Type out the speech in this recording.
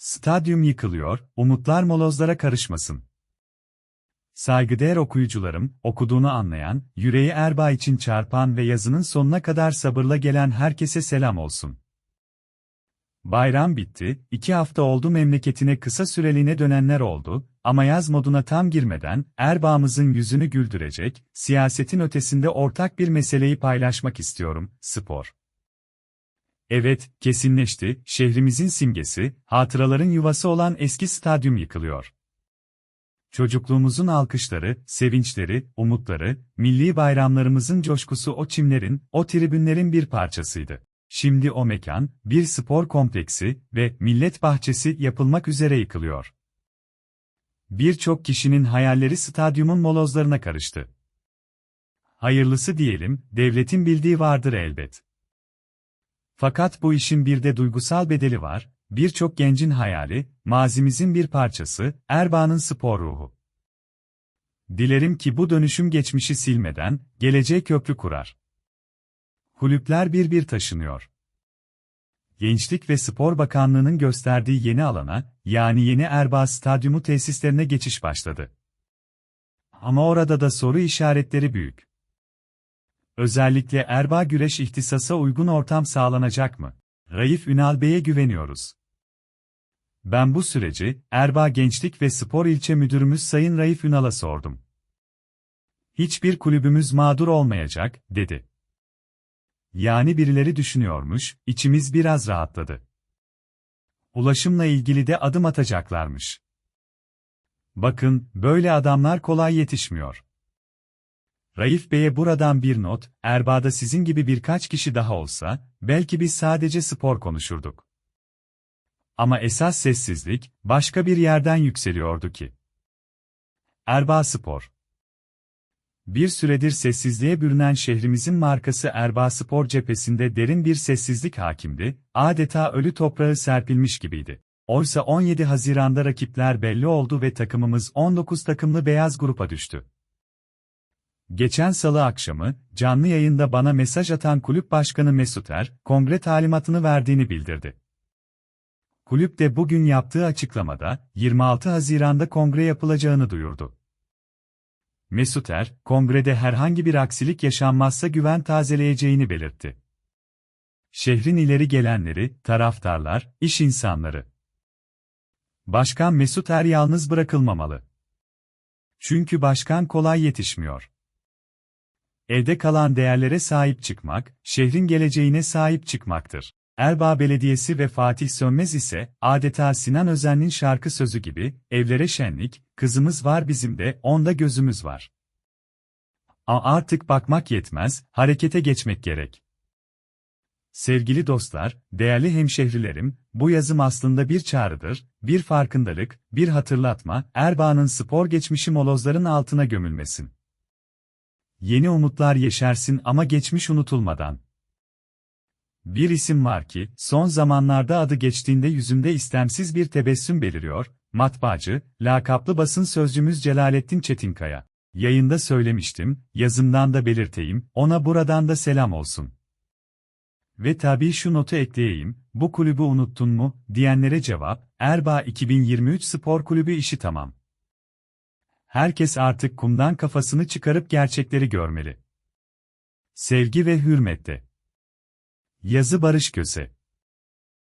Stadyum yıkılıyor, umutlar molozlara karışmasın. Saygıdeğer okuyucularım, okuduğunu anlayan, yüreği Erbaa için çarpan ve yazının sonuna kadar sabırla gelen herkese selam olsun. Bayram bitti, iki hafta oldu memleketine kısa süreliğine dönenler oldu, ama yaz moduna tam girmeden, Erbaa'mızın yüzünü güldürecek, siyasetin ötesinde ortak bir meseleyi paylaşmak istiyorum, spor. Evet, kesinleşti, şehrimizin simgesi, hatıraların yuvası olan eski stadyum yıkılıyor. Çocukluğumuzun alkışları, sevinçleri, umutları, milli bayramlarımızın coşkusu o çimlerin, o tribünlerin bir parçasıydı. Şimdi o mekan, bir spor kompleksi ve millet bahçesi yapılmak üzere yıkılıyor. Birçok kişinin hayalleri stadyumun molozlarına karıştı. Hayırlısı diyelim, devletin bildiği vardır elbet. Fakat bu işin bir de duygusal bedeli var, birçok gencin hayali, mazimizin bir parçası, Erbaa'nın spor ruhu. Dilerim ki bu dönüşüm geçmişi silmeden, geleceğe köprü kurar. Kulüpler bir bir taşınıyor. Gençlik ve Spor Bakanlığı'nın gösterdiği yeni alana, yani yeni Erbaa Stadyumu tesislerine geçiş başladı. Ama orada da soru işaretleri büyük. Özellikle Erbaa güreş ihtisasa uygun ortam sağlanacak mı? Raif Ünal Bey'e güveniyoruz. Ben bu süreci, Erbaa Gençlik ve Spor İlçe Müdürümüz Sayın Raif Ünal'a sordum. Hiçbir kulübümüz mağdur olmayacak, dedi. Yani birileri düşünüyormuş, içimiz biraz rahatladı. Ulaşımla ilgili de adım atacaklarmış. Bakın, böyle adamlar kolay yetişmiyor. Raif Bey'e buradan bir not, Erbaa'da sizin gibi birkaç kişi daha olsa, belki biz sadece spor konuşurduk. Ama esas sessizlik, başka bir yerden yükseliyordu ki. Erbaa Spor Bir süredir sessizliğe bürünen şehrimizin markası Erbaa Spor cephesinde derin bir sessizlik hakimdi, adeta ölü toprağı serpilmiş gibiydi. Oysa 17 Haziran'da rakipler belli oldu ve takımımız 19 takımlı beyaz grupa düştü. Geçen salı akşamı, canlı yayında bana mesaj atan kulüp başkanı Mesut Er, kongre talimatını verdiğini bildirdi. Kulüp de bugün yaptığı açıklamada, 26 Haziran'da kongre yapılacağını duyurdu. Mesut Er, kongrede herhangi bir aksilik yaşanmazsa güven tazeleyeceğini belirtti. Şehrin ileri gelenleri, taraftarlar, iş insanları. Başkan Mesut Er yalnız bırakılmamalı. Çünkü başkan kolay yetişmiyor. Evde kalan değerlere sahip çıkmak, şehrin geleceğine sahip çıkmaktır. Erbaa Belediyesi ve Fatih Sönmez ise, adeta Sinan Özen'in şarkı sözü gibi, evlere şenlik, kızımız var bizim de, onda gözümüz var. A artık bakmak yetmez, harekete geçmek gerek. Sevgili dostlar, değerli hemşehrilerim, bu yazım aslında bir çağrıdır, bir farkındalık, bir hatırlatma, Erbaa'nın spor geçmişi molozların altına gömülmesin. Yeni umutlar yeşersin ama geçmiş unutulmadan. Bir isim var ki, son zamanlarda adı geçtiğinde yüzümde istemsiz bir tebessüm beliriyor, matbaacı, lakaplı basın sözcümüz Celalettin Çetinkaya. Yayında söylemiştim, yazımdan da belirteyim, ona buradan da selam olsun. Ve tabii şu notu ekleyeyim, bu kulübü unuttun mu, diyenlere cevap, Erbaa 2023 Spor Kulübü işi tamam. Herkes artık kumdan kafasını çıkarıp gerçekleri görmeli. Sevgi ve hürmette. Yazı Barış Köse